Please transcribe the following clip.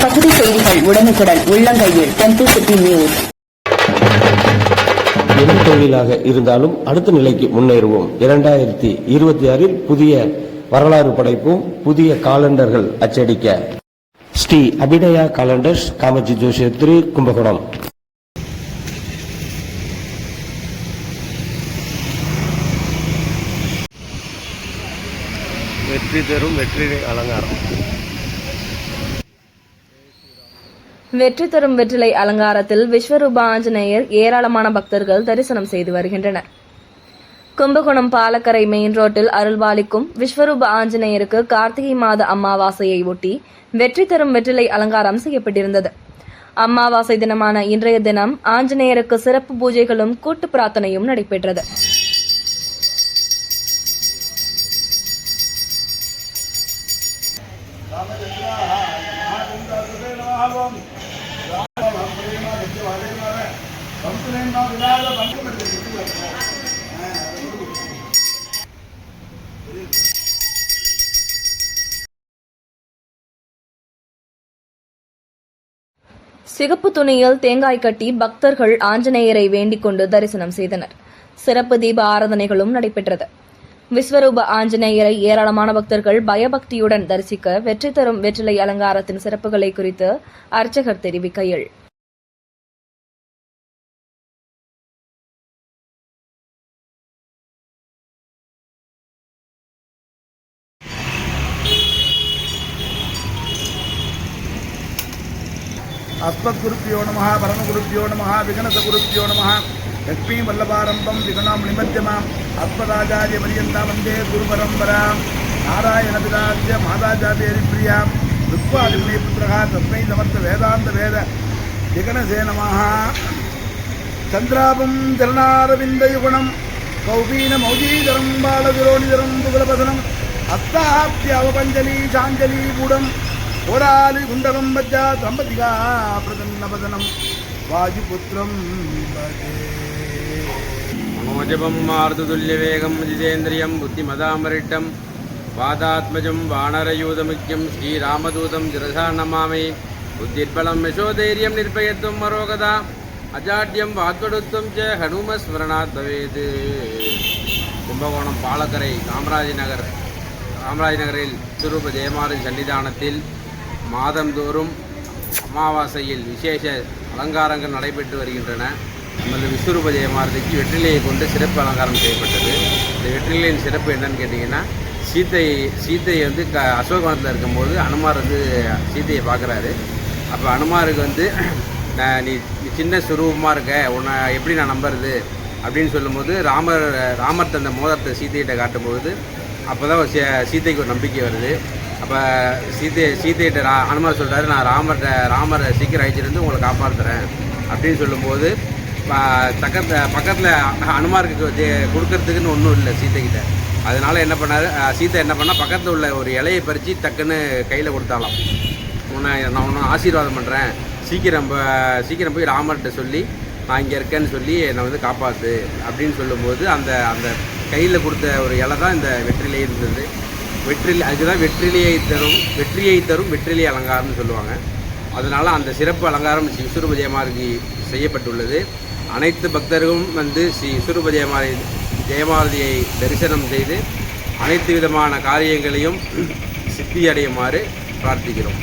பகுதி செய்திகள் உடனுக்குடன் உள்ளங்கையில் டென்டி சிட்டி நியூஸ். எந்த தொழிலாக இருந்தாலும் அடுத்த நிலைக்கு முன்னேறுவோம். இரண்டாயிரத்தி இருபத்தி ஆறில் புதிய வரலாறு படைப்போம். புதிய காலண்டர்கள் அச்சடிக்க. ஸ்ரீ அபிநயா காலண்டர்ஸ் காமஜி ஜோஷியர் திரு கும்பகோணம். வெற்றி தரும் வெற்றி அலங்காரம். வெற்றி தரும் வெற்றிலை அலங்காரத்தில் விஸ்வரூப ஆஞ்சநேயர் ஏராளமான பக்தர்கள் தரிசனம் செய்து வருகின்றனர். கும்பகோணம் பாலக்கரை மெயின் ரோட்டில் அருள்பாலிக்கும் விஸ்வரூப ஆஞ்சநேயருக்கு கார்த்திகை மாத அமாவாசையை ஒட்டி வெற்றி தரும் வெற்றிலை அலங்காரம் செய்யப்பட்டிருந்தது. அமாவாசை தினமான இன்றைய தினம் ஆஞ்சநேயருக்கு சிறப்பு பூஜைகளும் கூட்டு பிரார்த்தனையும் நடைபெற்றது. சிகப்பு துணியில் தேங்காய் கட்டி பக்தர்கள் ஆஞ்சநேயரை வேண்டிக் கொண்டு தரிசனம் செய்தனர். சிறப்பு தீப ஆராதனைகளும் நடைபெற்றது. விஸ்வரூப ஆஞ்சநேயரை ஏராளமான பக்தர்கள் பயபக்தியுடன் தரிசிக்க வெற்றி தரும் வெற்றிலை அலங்காரத்தின் சிறப்புகளை குறித்து அர்ச்சகர் தெரிவிக்கையில். அஸ்மத்குருப்பியோ நம பரமகுருப்பியோ நம விகனசகுருப்பியோ நம லக்ஷ்மீ வல்லபாரம்பம் விகணாம் நிமத்தியமாம். அஸ்மதாச்சாரிய பரியந்தா வந்தே குரு பரம்பராம் நாராயணபிராஜ்ய மாதாச்சாரியரி பிரியாம். ருக்வாதிபுரிய புத்திரகா தஸ்மை சமர்த்த வேதாந்த வேத விகணசேனமாக சந்திராபம் திருநாரவிந்த யுகுணம் கௌபீன மௌஜீதரம் பாலவிரோணிதரம் புகழபதனம் அத்தாப்திய அவபஞ்சலி சாஞ்சலி கூடம் ఓరాలి గుండలం మధ్య దంపతిగా ప్రసన్న వదనం వాజుపుత్రం మోజపం మారుతుల్యవేగం జితేంద్రియం బుద్ధిమదామరిట్టం వాదాత్మజం వానరయూతముఖ్యం శ్రీరామదూతం శిరసా నమామి బుద్ధిర్బలం యశోధైర్యం నిర్భయత్వం మరో కదా அஜாட்யம் வாக்கடுத்தம் ச ஹனுமஸ்மரணாத் பவேது கும்பகோணம் பாலக்கரை காமராஜ் நகர் காமராஜ் நகரில் திருப்ப ஜெயமாறன் சன்னிதானத்தில் மாதந்தோறும் அமாவாசையில் விசேஷ அலங்காரங்கள் நடைபெற்று வருகின்றன. நமது விஸ்வரூப ஜெயமாரதிக்கு வெற்றிலையை கொண்டு சிறப்பு அலங்காரம் செய்யப்பட்டது. இந்த வெற்றிலையின் சிறப்பு என்னன்னு கேட்டிங்கன்னா சீத்தை சீத்தையை வந்து க அசோகவனத்தில் இருக்கும்போது அனுமார் வந்து சீத்தையை பார்க்குறாரு. அப்போ அனுமாருக்கு வந்து நான் நீ நீ சின்ன சுரூபமாக இருக்க உன்னை எப்படி நான் நம்புறது? அப்படின்னு சொல்லும்போது ராமர் ராமர் தந்த மோதத்தை சீத்தையிட்ட காட்டும்போது அப்போ தான் சீதைக்கு ஒரு நம்பிக்கை வருது. அப்போ சீத்தை சீத்தையிட்ட ரா அனுமார் சொல்கிறாரு நான் ராமர்கிட்ட ராமரை சீக்கிரம் அழிச்சிருந்து உங்களை காப்பாற்றுறேன் அப்படின்னு சொல்லும்போது பக்கத்தில் பக்கத்தில் அனுமாருக்கு கொடுக்கறதுக்குன்னு ஒன்றும் இல்லை சீத்தைக்கிட்ட அதனால என்ன பண்ணார் சீதை சீத்தை என்ன பண்ணால் பக்கத்தில் உள்ள ஒரு இலையை பறித்து டக்குன்னு கையில் கொடுத்தாலாம். உன்னை நான் ஒன்றும் ஆசீர்வாதம் பண்ணுறேன் சீக்கிரம் சீக்கிரம் போய் ராமர்கிட்ட சொல்லி நான் இங்கே இருக்கேன்னு சொல்லி என்னை வந்து காப்பாற்று அப்படின்னு சொல்லும்போது அந்த அந்த கையில் கொடுத்த ஒரு இலை தான் இந்த வெற்றிலே இருந்தது. வெற்றிலை அதுதான் வெற்றிலையை தரும் வெற்றியை தரும் வெற்றிலை அலங்காரம்னு சொல்லுவாங்க. அதனால் அந்த சிறப்பு அலங்காரம் ஸ்ரீ விஸ்வரூப ஜெயமாருக்கு செய்யப்பட்டுள்ளது. அனைத்து பக்தர்களும் வந்து ஸ்ரீ விஸ்வரூப ஜெயமாரி ஜெயமாரதியை தரிசனம் செய்து அனைத்து விதமான காரியங்களையும் சித்தி அடையுமாறு பிரார்த்திக்கிறோம்.